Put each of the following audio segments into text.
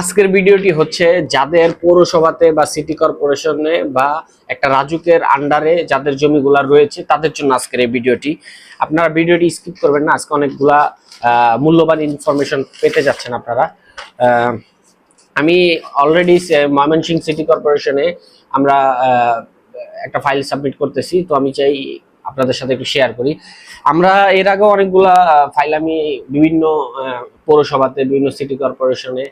আজকের ভিডিওটি হচ্ছে যাদের পৌরসভাতে বা সিটি কর্পোরেশনে বা একটা রাজুকের আন্ডারে যাদের জমিগুলা রয়েছে, তাদের জন্য আজকের এই ভিডিওটি। আপনারা ভিডিওটি স্কিপ করবেন না, আজকে অনেকগুলা মূল্যবান ইনফরমেশন পেতে যাচ্ছেন আপনারা। আমি অলরেডি ময়মনসিং সিটি কর্পোরেশনে আমরা একটা ফাইল সাবমিট করতেছি, তো আমি চাই আপনাদের সাথে একটু শেয়ার করি। আমরা এর আগে অনেকগুলা ফাইল আমি বিভিন্ন পৌরসভাতে, বিভিন্ন সিটি কর্পোরেশনে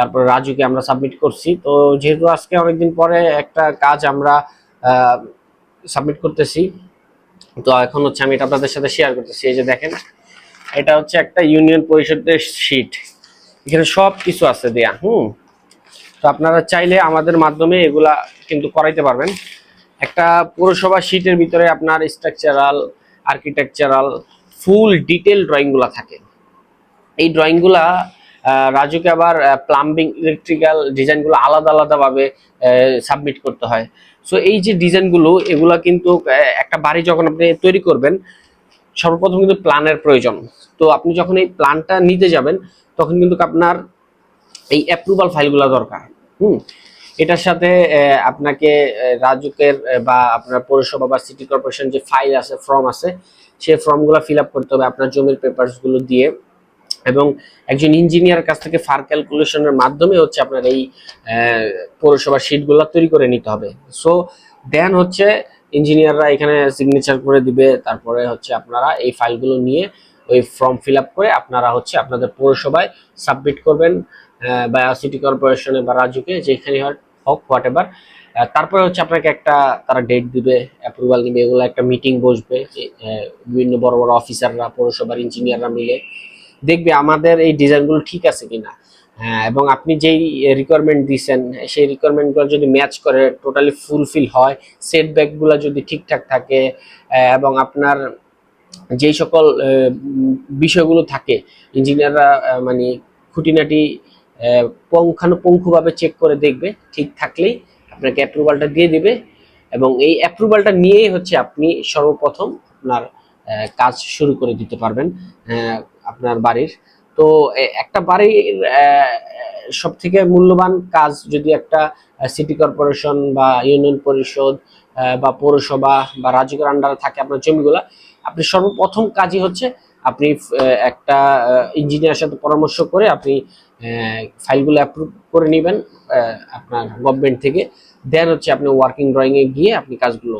তারপর রাজুকে আমরা সাবমিট করছি। তো যেহেতু আজকে অনেকদিন পরে একটা কাজ আমরা সাবমিট করতেছি, তো এখন হচ্ছে আমি এটা আপনাদের সাথে শেয়ার করতেছি। এই যে দেখেন, এটা হচ্ছে একটা ইউনিয়ন পরিষদের শীট এখানে সব কিছু আছে দেয়া, হুম? তো আপনারা চাইলে আমাদের মাধ্যমে এগুলা কিন্তু করাইতে পারবেন। একটা পৌরসভা শীটের ভিতরে আপনার স্ট্রাকচারাল আর্কিটেকচারাল ফুল ডিটেল ড্রয়িংগুলো থাকে। এই ড্রয়িংগুলা রাজুকে আবার প্লাম্বিং ইলেকট্রিক্যাল ডিজাইনগুলো আলাদা আলাদাভাবে সাবমিট করতে হয়। সো এই যে ডিজাইনগুলো, এগুলা কিন্তু একটা বাড়ি যখন আপনি তৈরি করবেন, সর্বপ্রথম কিন্তু প্ল্যানের প্রয়োজন। তো আপনি যখন এই প্ল্যানটা নিতে যাবেন, তখন কিন্তু আপনার এই অ্যাপ্রুভাল ফাইলগুলো দরকার। হুম? এটার সাথে আপনাকে রাজুকের বা আপনার পৌরসভা বা সিটি কর্পোরেশন যে ফাইল আছে ফর্ম আছে সেই ফর্মগুলো ফিল আপ করতে হবে আপনার জমির পেপারসগুলো দিয়ে। এবং একজন ইঞ্জিনিয়ার কাছ থেকে ফার ক্যালকুলেশনের মাধ্যমে হচ্ছে আপনার এই পৌরসভার শিটগুলো তৈরি করে নিতে হবে। সো দেন হচ্ছে ইঞ্জিনিয়াররা এখানে সিগনেচার করে দিবে, তারপরে হচ্ছে আপনারা এই ফাইলগুলো নিয়ে ওই ফর্ম ফিল করে আপনারা হচ্ছে আপনাদের পৌরসভায় সাবমিট করবেন বা সিটি কর্পোরেশনে বা রাজুকে, যেখানে হোক হোয়াট এভার তারপরে হচ্ছে আপনাকে একটা তারা ডেট দিবে অ্যাপ্রুভাল দিবে, এগুলো একটা মিটিং বসবে বিভিন্ন বড় বড় অফিসাররা পৌরসভার ইঞ্জিনিয়াররা মিলে। দেখবে আমাদের এই ডিজাইনগুলো ঠিক আছে কিনা। হ্যাঁ এবং আপনি যেই রিকোয়ারমেন্ট দিয়েছেন সেই রিকোয়ারমেন্টগুলো যদি ম্যাচ করে টোটালি ফুলফিল হয় সেটব্যাকগুলো যদি ঠিকঠাক থাকে এবং আপনার যেই সকল বিষয়গুলো থাকে ইঞ্জিনিয়াররা মানে খুঁটিনাটি পুঙ্খানুপুঙ্খভাবে চেক করে দেখবে, ঠিক থাকলেই আপনাকে অ্যাপ্রুভালটা দিয়ে দিবে, এবং এই অ্যাপ্রুভালটা নিয়েই হচ্ছে আপনি সর্বপ্রথম আপনার কাজ শুরু করে দিতে পারবেন। আপনার বাড়ির। তো একটা বাড়ির সব থেকে মূল্যবান কাজ যদি একটা সিটি কর্পোরেশন বা ইউনিয়ন পরিষদ বা পৌরসভা বা রাজুকের আন্ডারে থাকে আপনার জমিগুলা, আপনি সর্বপ্রথম কাজই হচ্ছে আপনি একটা ইঞ্জিনিয়ার সাথে পরামর্শ করে আপনি ফাইলগুলো অ্যাপ্রুভ করে নেবেন আপনার গভর্নমেন্ট থেকে। দেন হচ্ছে আপনি ওয়ার্কিং ড্রয়িং এ গিয়ে আপনি কাজগুলো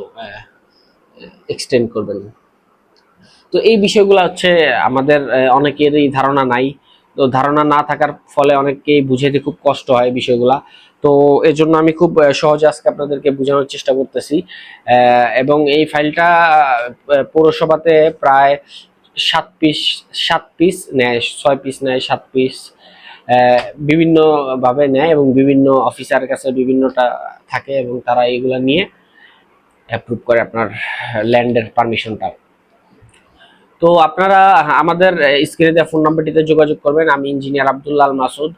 এক্সটেন্ড করবেন। তো এই বিষয়গুলো হচ্ছে আমাদের অনেকেরই ধারণা নাই। তো ধারণা না থাকার ফলে অনেককেই বুঝাইতে খুব কষ্ট হয় বিষয়গুলা। তো এর জন্য আমি খুব সহজে আজকে আপনাদেরকে বোঝানোর চেষ্টা করতেছি। এবং এই ফাইলটা পৌরসভাতে প্রায় সাত পিস সাত পিস নেয়, ছয় পিস নেয়, সাত পিস বিভিন্ন ভাবে নেয় এবং বিভিন্ন অফিসারের কাছে বিভিন্নটা থাকে এবং তারা এইগুলা নিয়ে অ্যাপ্রুভ করে আপনার ল্যান্ডের পারমিশনটা তো আপনারা, আমাদের স্ক্রিনে দেওয়া ফোন নাম্বারটিতে যোগাযোগ করবেন। আমি ইঞ্জিনিয়ার আব্দুল্লাহ মাসুদ।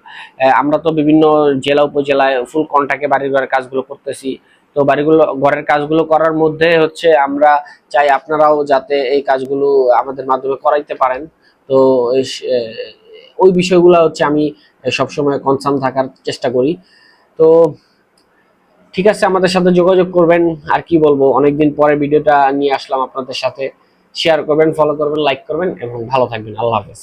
আমরা তো বিভিন্ন জেলা, উপজেলায় ফুল কন্টাক্টে বাড়ির ঘরের কাজগুলো করতেছি। তো বাড়িগুলো, ঘরের কাজগুলো করার মধ্যে হচ্ছে আমরা চাই আপনারাও যাতে এই কাজগুলো আমাদের মাধ্যমে করাইতে পারেন। তো ওই বিষয়গুলো হচ্ছে আমি সবসময় কনসার্ন থাকার চেষ্টা করি। তো ঠিক আছে, আমাদের সাথে যোগাযোগ করবেন। আর কি বলব, অনেকদিন পরে ভিডিওটা নিয়ে আসলাম আপনাদের সাথে। শেয়ার করবেন ফলো করবেন লাইক করবেন এবং ভালো থাকবেন। আল্লাহ হাফেজ।